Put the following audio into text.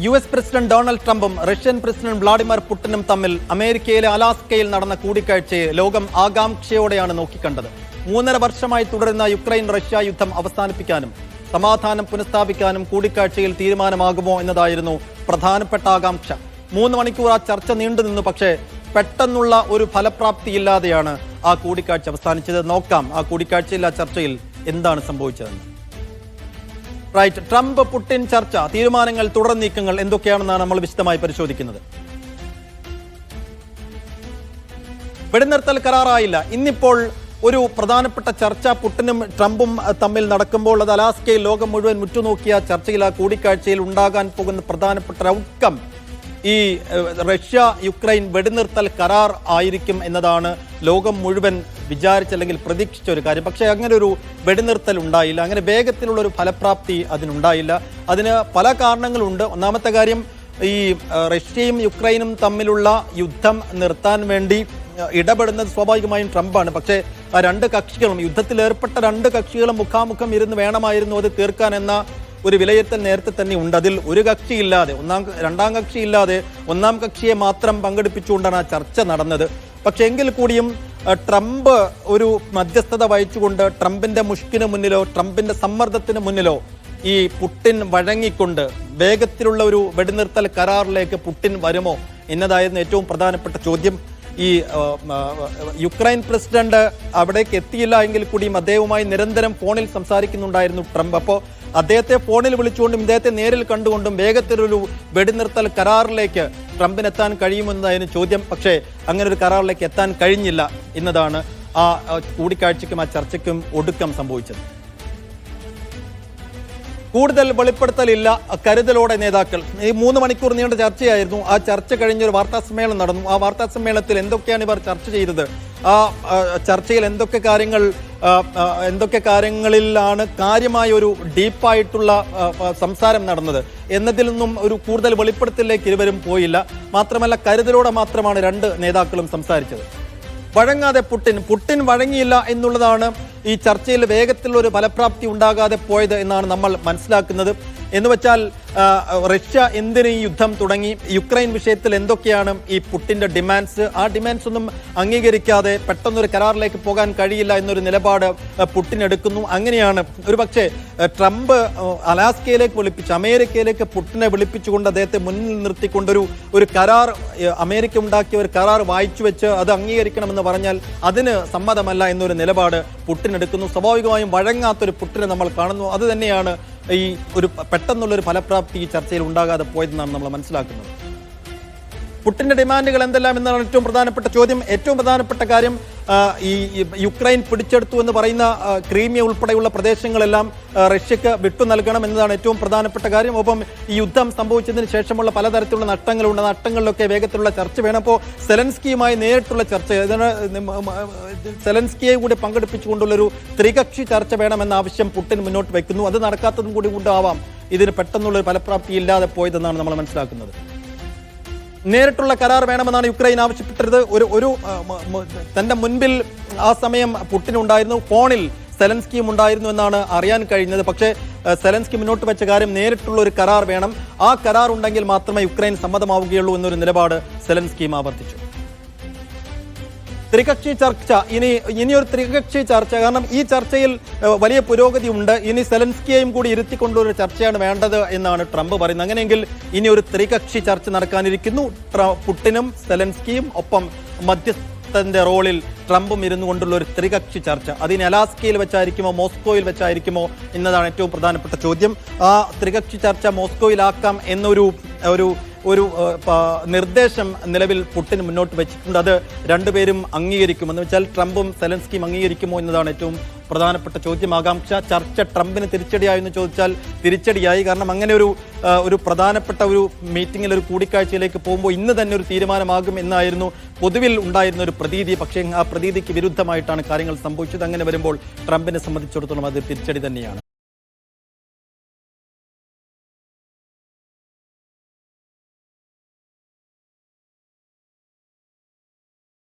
U S president Donald ട്രംപും Russian president Vladimir പുടിനും തമ്മിൽ അമേരിക്കയിലെ അലാസ്കയിൽ നടന്ന കൂടിക്കാഴ്ചയെ ലോകം ആകാംക്ഷയോടെയാണ് നോക്കിക്കണ്ടത്. മൂന്നര വർഷമായി തുടരുന്ന യുക്രൈൻ റഷ്യ യുദ്ധം അവസാനിപ്പിക്കാനും സമാധാനം പുനഃസ്ഥാപിക്കാനും കൂടിക്കാഴ്ചയിൽ തീരുമാനമാകുമോ എന്നതായിരുന്നു പ്രധാനപ്പെട്ട ആകാംക്ഷ. മൂന്ന് മണിക്കൂർ ആ ചർച്ച നീണ്ടുനിന്നു പക്ഷേ പെട്ടെന്നുള്ള ഒരു ഫലപ്രാപ്തി ഫലപ്രാപ്തിയില്ലാതെയാണ് ആ കൂടിക്കാഴ്ച അവസാനിച്ചത്. നോക്കാം ആ കൂടിക്കാഴ്ചയിൽ ആ ചർച്ചയിൽ എന്താണ് സംഭവിച്ചതെന്ന്. റൈറ്റ് ട്രംപ് പുട്ടിൻ ചർച്ച തീരുമാനങ്ങൾ തുടർ നീക്കങ്ങൾ എന്തൊക്കെയാണെന്നാണ് നമ്മൾ വിശദമായി പരിശോധിക്കുന്നത്. വെടിനിർത്തൽ കരാറായില്ല. ഇന്നിപ്പോൾ ഒരു പ്രധാനപ്പെട്ട ചർച്ച പുട്ടിനും ട്രംപും തമ്മിൽ നടക്കുമ്പോൾ അത് അലാസ്കയിൽ ലോകം മുഴുവൻ മുറ്റുനോക്കിയ ചർച്ചയിൽ ആ കൂടിക്കാഴ്ചയിൽ ഉണ്ടാകാൻ പോകുന്ന പ്രധാനപ്പെട്ട ഔട്ട്കം ഈ റഷ്യ യുക്രൈൻ വെടിനിർത്തൽ കരാർ ആയിരിക്കും എന്നതാണ് ലോകം മുഴുവൻ വിചാരിച്ച അല്ലെങ്കിൽ പ്രതീക്ഷിച്ച ഒരു കാര്യം. പക്ഷേ അങ്ങനെ ഒരു വെടിനിർത്തൽ ഉണ്ടായില്ല. അങ്ങനെ വേഗത്തിലുള്ള ഒരു ഫലപ്രാപ്തി അതിനുണ്ടായില്ല. അതിന് പല കാരണങ്ങളുണ്ട്. ഒന്നാമത്തെ കാര്യം ഈ റഷ്യയും യുക്രൈനും തമ്മിലുള്ള യുദ്ധം നിർത്താൻ വേണ്ടി ഇടപെടുന്നത് സ്വാഭാവികമായും ട്രംപാണ്. പക്ഷേ ആ രണ്ട് കക്ഷികളും യുദ്ധത്തിൽ ഏർപ്പെട്ട രണ്ട് കക്ഷികളും മുഖാമുഖം ഇരുന്ന് വേണമായിരുന്നു അത് തീർക്കാൻ എന്ന ഒരു വിലയിരുത്തൽ നേരത്തെ തന്നെ ഉണ്ട്. അതിൽ ഒരു കക്ഷി ഇല്ലാതെ ഒന്നാം രണ്ടാം കക്ഷി ഇല്ലാതെ ഒന്നാം കക്ഷിയെ മാത്രം പങ്കെടുപ്പിച്ചുകൊണ്ടാണ് ആ ചർച്ച നടന്നത്. പക്ഷേ എങ്കിൽ കൂടിയും ട്രംപ് ഒരു മധ്യസ്ഥത വഹിച്ചുകൊണ്ട് ട്രംപിന്റെ മുഷ്കിന് മുന്നിലോ ട്രംപിന്റെ സമ്മർദ്ദത്തിന് മുന്നിലോ ഈ പുട്ടിൻ വഴങ്ങിക്കൊണ്ട് വേഗത്തിലുള്ള ഒരു വെടിനിർത്തൽ കരാറിലേക്ക് പുട്ടിൻ വരുമോ എന്നതായിരുന്നു ഏറ്റവും പ്രധാനപ്പെട്ട ചോദ്യം. ഈ യുക്രൈൻ പ്രസിഡന്റ് അവിടേക്ക് എത്തിയില്ല എങ്കിൽ കൂടിയും അദ്ദേഹവുമായി നിരന്തരം ഫോണിൽ സംസാരിക്കുന്നുണ്ടായിരുന്നു ട്രംപ്. അപ്പോൾ അദ്ദേഹത്തെ ഫോണിൽ വിളിച്ചുകൊണ്ടും ഇദ്ദേഹത്തെ നേരിൽ കണ്ടുകൊണ്ടും വേഗത്തിലൊരു വെടിനിർത്തൽ കരാറിലേക്ക് ട്രംപിന് എത്താൻ കഴിയുമെന്നതായിരുന്നു ചോദ്യം. പക്ഷേ അങ്ങനെ ഒരു കരാറിലേക്ക് എത്താൻ കഴിഞ്ഞില്ല എന്നതാണ് ആ കൂടിക്കാഴ്ചയ്ക്കും ആ ചർച്ചയ്ക്കും ഒടുക്കം സംഭവിച്ചത്. കൂടുതൽ വെളിപ്പെടുത്തലില്ല കരുതലോടെ നേതാക്കൾ. ഈ മൂന്ന് മണിക്കൂർ നീണ്ട ചർച്ചയായിരുന്നു. ആ ചർച്ച കഴിഞ്ഞൊരു വാർത്താ സമ്മേളനം നടന്നു. ആ വാർത്താ സമ്മേളനത്തിൽ എന്തൊക്കെയാണ് ഇവർ ചർച്ച ചെയ്തത്? ആ ചർച്ചയിൽ എന്തൊക്കെ കാര്യങ്ങൾ എന്തൊക്കെ കാര്യങ്ങളിലാണ് കാര്യമായ ഒരു ഡീപ്പായിട്ടുള്ള സംസാരം നടന്നത്? എന്നതിൽ നിന്നും ഒരു കൂടുതൽ വെളിപ്പെടുത്തലിലേക്ക് ഇരുവരും പോയില്ല. മാത്രമല്ല കരുതലോടെ മാത്രമാണ് രണ്ട് നേതാക്കളും സംസാരിച്ചത്. വഴങ്ങാതെ പുട്ടിൻ പുട്ടിൻ വഴങ്ങിയില്ല എന്നുള്ളതാണ് ഈ ചർച്ചയിൽ വേഗത്തിലുള്ള ഒരു ഫലപ്രാപ്തി ഉണ്ടാകാതെ പോയത് എന്നാണ് നമ്മൾ മനസ്സിലാക്കുന്നത്. എന്ന് വെച്ചാൽ റഷ്യ എന്തിന് ഈ യുദ്ധം തുടങ്ങി? യുക്രൈൻ വിഷയത്തിൽ എന്തൊക്കെയാണ് ഈ പുട്ടിന്റെ ഡിമാൻഡ്സ് ആ ഡിമാൻഡ്സ് ഒന്നും അംഗീകരിക്കാതെ പെട്ടെന്നൊരു കരാറിലേക്ക് പോകാൻ കഴിയില്ല എന്നൊരു നിലപാട് പുട്ടിൻ എടുക്കുന്നു. അങ്ങനെയാണ് ഒരു പക്ഷേ ട്രംപ് അലാസ്കയിലേക്ക് വിളിപ്പിച്ച് അമേരിക്കയിലേക്ക് പുട്ടിനെ വിളിപ്പിച്ചുകൊണ്ട് അദ്ദേഹത്തെ മുന്നിൽ നിർത്തിക്കൊണ്ടൊരു ഒരു കരാർ അമേരിക്ക ഉണ്ടാക്കിയ ഒരു കരാർ വായിച്ചു വെച്ച് അത് അംഗീകരിക്കണമെന്ന് പറഞ്ഞാൽ അതിന് സമ്മതമല്ല എന്നൊരു നിലപാട് പുട്ടിൻ എടുക്കുന്നു. സ്വാഭാവികമായും വഴങ്ങാത്തൊരു പുട്ടിനെ നമ്മൾ കാണുന്നു. അത് തന്നെയാണ് ഈ ഒരു പെട്ടെന്നുള്ളൊരു ഫലപ്രാപ്തി ഈ ചർച്ചയിൽ ഉണ്ടാകാതെ പോയതെന്നാണ് നമ്മൾ മനസ്സിലാക്കുന്നത്. പുട്ടിന്റെ ഡിമാൻഡുകൾ എന്തെല്ലാം എന്നാണ് ഏറ്റവും പ്രധാനപ്പെട്ട ചോദ്യം. ഏറ്റവും പ്രധാനപ്പെട്ട കാര്യം ഈ യുക്രൈൻ പിടിച്ചെടുത്തു എന്ന് പറയുന്ന ക്രീമിയ ഉൾപ്പെടെയുള്ള പ്രദേശങ്ങളെല്ലാം റഷ്യക്ക് വിട്ടു നൽകണം എന്നതാണ് ഏറ്റവും പ്രധാനപ്പെട്ട കാര്യം. ഒപ്പം ഈ യുദ്ധം സംഭവിച്ചതിന് ശേഷമുള്ള പലതരത്തിലുള്ള നഷ്ടങ്ങളുണ്ട്. നഷ്ടങ്ങളിലൊക്കെ വേഗത്തിലുള്ള ചർച്ച വേണം. അപ്പോൾ സെലൻസ്കിയുമായി നേരിട്ടുള്ള ചർച്ച സെലൻസ്കിയെ കൂടി പങ്കെടുപ്പിച്ചുകൊണ്ടുള്ളൊരു ത്രികക്ഷി ചർച്ച വേണമെന്ന ആവശ്യം പുട്ടിൻ മുന്നോട്ട് വയ്ക്കുന്നു അത് നടക്കാത്തതും കൂടി കൊണ്ടാവാം ഇതിന് പെട്ടെന്നുള്ളൊരു ഫലപ്രാപ്തി ഇല്ലാതെ പോയതെന്നാണ് നമ്മൾ മനസ്സിലാക്കുന്നത്. നേരിട്ടുള്ള കരാർ വേണമെന്നാണ് യുക്രൈൻ ആവശ്യപ്പെട്ടത്. ഒരു ഒരു തന്റെ മുൻപിൽ ആ സമയം പുട്ടിൻ ഉണ്ടായിരുന്നു. ഫോണിൽ സെലൻസ്കിയും ഉണ്ടായിരുന്നു എന്നാണ് അറിയാൻ കഴിഞ്ഞത്. പക്ഷേ സെലൻസ്കി മുന്നോട്ട് വെച്ച കാര്യം നേരിട്ടുള്ള ഒരു കരാർ വേണം. ആ കരാർ ഉണ്ടെങ്കിൽ മാത്രമേ യുക്രൈൻ സമ്മതമാവുകയുള്ളൂ എന്നൊരു നിലപാട് സെലൻസ്കിയും ആവർത്തിച്ചു. ത്രികക്ഷി ചർച്ച. ഇനി ഇനിയൊരു ത്രികക്ഷി ചർച്ച. കാരണം ഈ ചർച്ചയിൽ വലിയ പുരോഗതി ഉണ്ട് ഇനി സെലൻസ്കിയെയും കൂടി ഇരുത്തിക്കൊണ്ടുള്ള ഒരു ചർച്ചയാണ് വേണ്ടത് എന്നാണ് ട്രംപ് പറയുന്നത്. അങ്ങനെയെങ്കിൽ ഇനി ഒരു ത്രികക്ഷി ചർച്ച നടക്കാനിരിക്കുന്നു. പുട്ടിനും സെലൻസ്കിയും ഒപ്പം മധ്യസ്ഥന്റെ റോളിൽ ട്രംപും ഇരുന്നു കൊണ്ടുള്ള ഒരു ത്രികക്ഷി ചർച്ച. അതിന് അലാസ്കയിൽ വെച്ചായിരിക്കുമോ മോസ്കോയിൽ വെച്ചായിരിക്കുമോ എന്നതാണ് ഏറ്റവും പ്രധാനപ്പെട്ട ചോദ്യം. ആ ത്രികക്ഷി ചർച്ച മോസ്കോയിലാക്കാം എന്നൊരു ഒരു ഒരു നിർദ്ദേശം നിലവിൽ പുടിൻ മുന്നോട്ട് വെച്ചിട്ടുണ്ട്. അത് രണ്ടുപേരും അംഗീകരിക്കുമെന്ന് വെച്ചാൽ ട്രംപും സെലൻസ്കിയും അംഗീകരിക്കുമോ എന്നതാണ് ഏറ്റവും പ്രധാനപ്പെട്ട ചോദ്യം ആകാംക്ഷ ചർച്ച ട്രംപിന് തിരിച്ചടിയായി എന്ന് ചോദിച്ചാൽ തിരിച്ചടിയായി. കാരണം അങ്ങനെ ഒരു ഒരു പ്രധാനപ്പെട്ട ഒരു മീറ്റിംഗിൽ ഒരു കൂടിക്കാഴ്ചയിലേക്ക് പോകുമ്പോൾ ഇന്ന് തന്നെ ഒരു തീരുമാനമാകും എന്നായിരുന്നു പൊതുവിൽ ഉണ്ടായിരുന്ന ഒരു പ്രതീതി. പക്ഷേ ആ പ്രതീതിക്ക് വിരുദ്ധമായിട്ടാണ് കാര്യങ്ങൾ സംഭവിച്ചത്. അങ്ങനെ വരുമ്പോൾ ട്രംപിനെ സംബന്ധിച്ചിടത്തോളം അത് തിരിച്ചടി തന്നെയാണ്.